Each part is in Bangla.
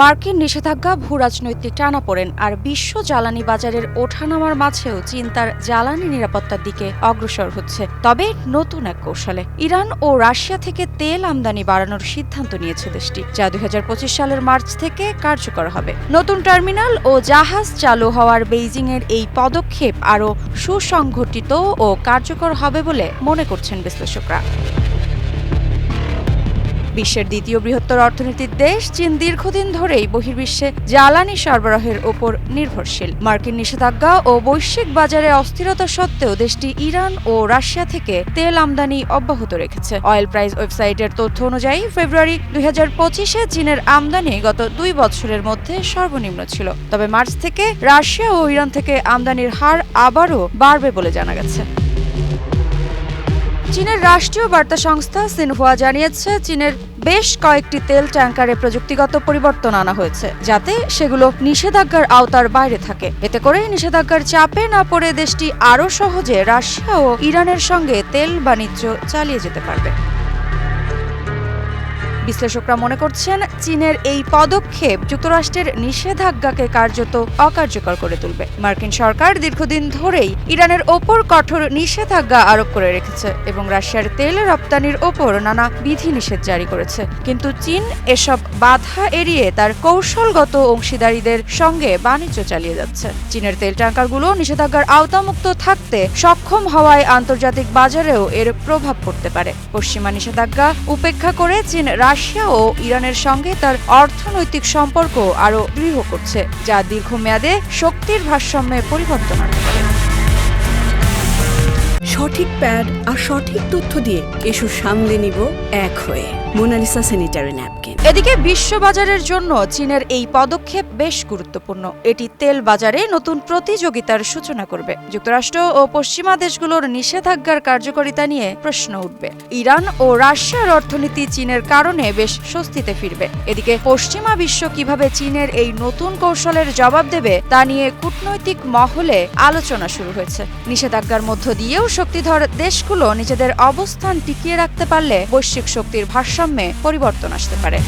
মার্কিন নিষেধাজ্ঞা ভূ রাজনৈতিক টানাপোড়েন আর বিশ্ব জ্বালানি বাজারের ওঠানামার মাঝেও চীন তার জ্বালানি নিরাপত্তার দিকে অগ্রসর হচ্ছে। তবে নতুন এক কৌশলে, ইরান ও রাশিয়া থেকে তেল আমদানি বাড়ানোর সিদ্ধান্ত নিয়েছে দেশটি, যা দু হাজার পঁচিশ সালের মার্চ থেকে কার্যকর হবে। নতুন টার্মিনাল ও জাহাজ চালু হওয়ার বেইজিং এর এই পদক্ষেপ আরও সুসংগঠিত ও কার্যকর হবে বলে মনে করছেন বিশ্লেষকরা। বিশ্বের দ্বিতীয় বৃহত্তর অর্থনীতির দেশ, চীন দীর্ঘদিন ধরেই বহির্বিশ্বে জ্বালানি সরবরাহের ওপর নির্ভরশীল। মার্কিন নিষেধাজ্ঞা ও বৈশ্বিক বাজারে অস্থিরতা সত্ত্বেও দেশটি ইরান ও রাশিয়া থেকে তেল আমদানি অব্যাহত রেখেছে। অয়েল প্রাইস ওয়েবসাইটের তথ্য অনুযায়ী, ফেব্রুয়ারি দুই হাজার পঁচিশে চীনের আমদানি গত দুই বছরের মধ্যে সর্বনিম্ন ছিল। তবে মার্চ থেকে রাশিয়া ও ইরান থেকে আমদানির হার আবারও বাড়বে বলে জানা গেছে। চীনের রাষ্ট্রীয় বার্তা সংস্থা সিনহুয়া জানিয়েছে, চীনের বেশ কয়েকটি তেল ট্যাঙ্কারে প্রযুক্তিগত পরিবর্তন আনা হয়েছে, যাতে সেগুলো নিষেধাজ্ঞার আওতার বাইরে থাকে। এতে করে নিষেধাজ্ঞার চাপে না পড়ে দেশটি আরও সহজে রাশিয়া ও ইরানের সঙ্গে তেল বাণিজ্য চালিয়ে যেতে পারবে। বিশ্লেষকরা মনে করছেন চীনের এই পদক্ষেপ যুক্তরাষ্ট্রের নিষেধাজ্ঞাকে কার্যত অকার্যকর করে তুলবে। মার্কিন সরকার দীর্ঘদিন ধরেই ইরানের ওপর কঠোর নিষেধাজ্ঞা আরোপ করে রেখেছে এবং রাশিয়ার তেল রপ্তানির ওপর নানা বিধিনিষেধ জারি করেছে। কিন্তু চীন এসব বাধা এড়িয়ে তার কৌশলগত অংশীদারীদের সঙ্গে বাণিজ্য চালিয়ে যাচ্ছে। চীনের তেল ট্যাঙ্কারগুলো নিষেধাজ্ঞার আওতামুক্ত থাকতে সক্ষম হওয়ায় আন্তর্জাতিক বাজারেও এর প্রভাব পড়তে পারে। পশ্চিমা নিষেধাজ্ঞা উপেক্ষা করে চীন রাশিয়া ও ইরানের সঙ্গে তার অর্থনৈতিক সম্পর্ক আরও দৃঢ় করছে, যা দীর্ঘমেয়াদে শক্তির ভারসাম্যে পরিবর্তন আনতে পারে সঠিক প্যাড আর সঠিক তথ্য দিয়ে এসব সামলে নিব এক হয়ে মোনালিসা স্যানিটারি ন্যাপকিন। এদিকে বিশ্ববাজারের জন্য চীনের এই পদক্ষেপ বেশ গুরুত্বপূর্ণ। এটি তেল বাজারে নতুন প্রতিযোগিতার সূচনা করবে। যুক্তরাষ্ট্র ও পশ্চিমা দেশগুলোর নিষেধাজ্ঞার কার্যকারিতা নিয়ে প্রশ্ন উঠবে। ইরান ও রাশিয়ার অর্থনীতি চীনের কারণে বেশ স্বস্তিতে ফিরবে। এদিকে পশ্চিমা বিশ্ব কীভাবে চীনের এই নতুন কৌশলের জবাব দেবে তা নিয়ে কূটনৈতিক মহলে আলোচনা শুরু হয়েছে। নিষেধাজ্ঞার মধ্য দিয়েও শক্তিধর দেশগুলো নিজেদের অবস্থান টিকিয়ে রাখতে পারলে বৈশ্বিক শক্তির ভারসাম্যে পরিবর্তন আসতে পারে।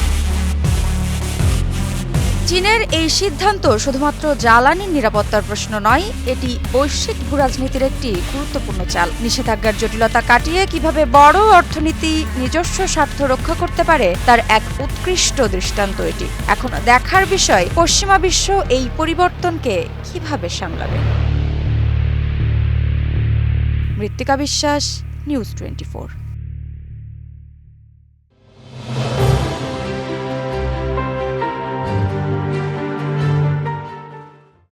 চীনের এই সিদ্ধান্ত শুধুমাত্র জ্বালানি নিরাপত্তার প্রশ্ন নয়, এটি বৈশ্বিক ভূরাজনীতির একটি গুরুত্বপূর্ণ চাল। নিষেধাজ্ঞার জটিলতা কাটিয়ে কীভাবে বড় অর্থনীতি নিজস্ব স্বার্থ রক্ষা করতে পারে, তার এক উৎকৃষ্ট দৃষ্টান্ত এটি। এখন দেখার বিষয়, পশ্চিমা বিশ্ব এই পরিবর্তনকে কীভাবে সামলাবে? মৃত্তিকা বিশ্বাস নিউজ টোয়েন্টি